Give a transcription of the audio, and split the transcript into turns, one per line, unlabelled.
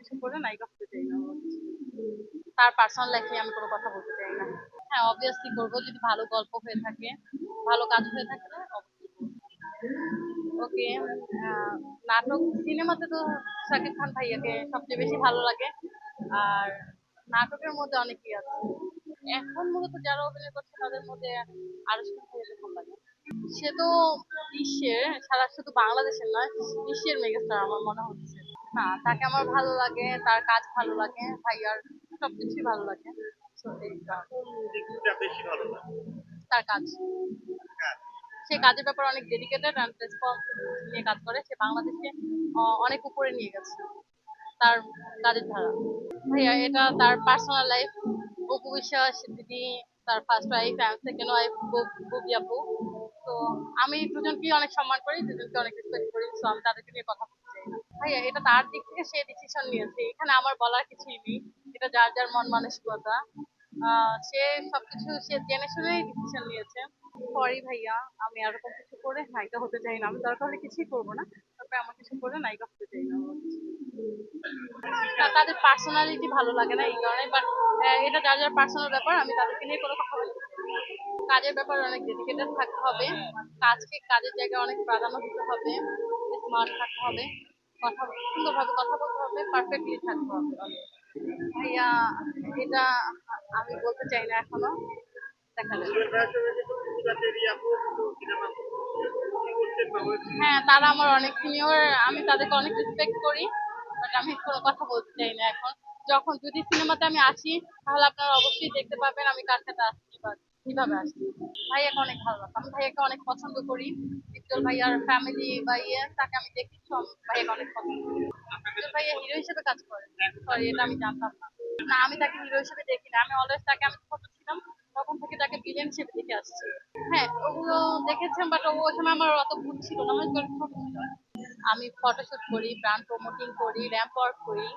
কিছু করে নায়িকা হতে চাই না তার পার্সোনাল লাইফ আমি কোনো কথা বলতে চাই না। হ্যাঁ অবভিয়াসলি করব, যদি ভালো গল্প হয়ে থাকে, ভালো কাজ হয়ে থাকে ওকে নাটক, সিনেমাতে তো শাকিব খান ভাইয়াকে সবচেয়ে বেশি ভালো লাগে। আর নাটকের মধ্যে অনেকেই আছে। এখন মূলত যারা অভিনয় করছে, তাদের মধ্যে আরও ভাইয়াকে ভালো লাগে। সে তো বিশ্বের, সারা শুধু বাংলাদেশের নয়, বিশ্বের মেগাস্টার আমার মনে হচ্ছে। না তাকে আমার ভালো লাগে তার কাজ ভালো লাগে ভাইয়ার সবকিছুই ভালো লাগে তার কাজ।
কাজ।
সে কাজের ব্যাপারে অনেক ডেডিকেটেড অ্যান্ড নিয়ে কাজ করে সে বাংলাদেশকে অনেক উপরে নিয়ে গেছে তার কাজের ধারা। ভাইয়া এটা তার পার্সোনাল লাইফ অপু বিশ্বাস দিদি তার first wife and second wife Bobby আপু। তো আমি দুজনকেই অনেক সম্মান করি দুজনকে অনেক রেসপেক্ট করি তো আমি তাদেরকে নিয়ে কথা ভাইয়া, এটা তার দিক থেকে সে ডিসিশন নিয়েছে। এখানে আমার বলার কিছুই নেই। এটা যার যার মন মানসিকতা। সে সবকিছু সে জেনে শুনেই ডিসিশন নিয়েছে। সরি ভাইয়া, আমি এরকম কিছু করে নায়িকা হতে চাই না। আমি দরকার হলে কিছুই করব না। তারপরে আমার কিছু করে নায়িকা হতে চাই না। তাদের পার্সোনালিটি ভালো লাগে না এই কারণে বাট এটা যার যার পার্সোনাল ব্যাপার, আমি তাদেরকে নিয়ে কোনো কথা বলতে কাজের ব্যাপারে অনেক ডেডিকেটেড থাকতে হবে। কাজকে, কাজের জায়গায় অনেক প্রাধান্য দিতে হবে। স্মার্ট থাকতে হবে। কথা সুন্দরভাবে কথা বলতে হবে পারফেক্টলি থাকতে হবে। ভাইয়া, এটা আমি বলতে চাই না
এখনও।
হ্যাঁ তারা আমার অনেক সিনিয়র আমি তাদেরকে অনেক রেসপেক্ট করি বাট আমি কোনো কথা বলতে চাই না এখন। যখন যদি সিনেমাতে আমি আসি, তাহলে আপনারা অবশ্যই দেখতে পাবেন আমি কার সাথে আসছি কীভাবে আসছি ভাইয়াকে অনেক ভালো লাগে আমি ভাইয়াকে অনেক পছন্দ করি। ভাইয়ার ফ্যামিলি বা ইয়ে তাকে আমি দেখি আমি ভাইয়াকে অনেক পছন্দ করি। ভাইয়া হিরো হিসেবে কাজ করে। সরি এটা আমি জানতাম না। না, আমি তাকে হিরো হিসেবে দেখি না। আমি অলওয়েজ তাকে, আমি ছোট ছিলাম, তখন থেকে তাকে ভিলেন হিসেবে দেখে আসছি। হ্যাঁ ওগুলো দেখেছেন বাট ওই সময় আমার অত ভুল ছিল না। আমি একটু ছোট ছিলাম। আমি ফটোশুট করি ব্র্যান্ড প্রমোটিং করি র্যাম্প ওয়ার্ক করি।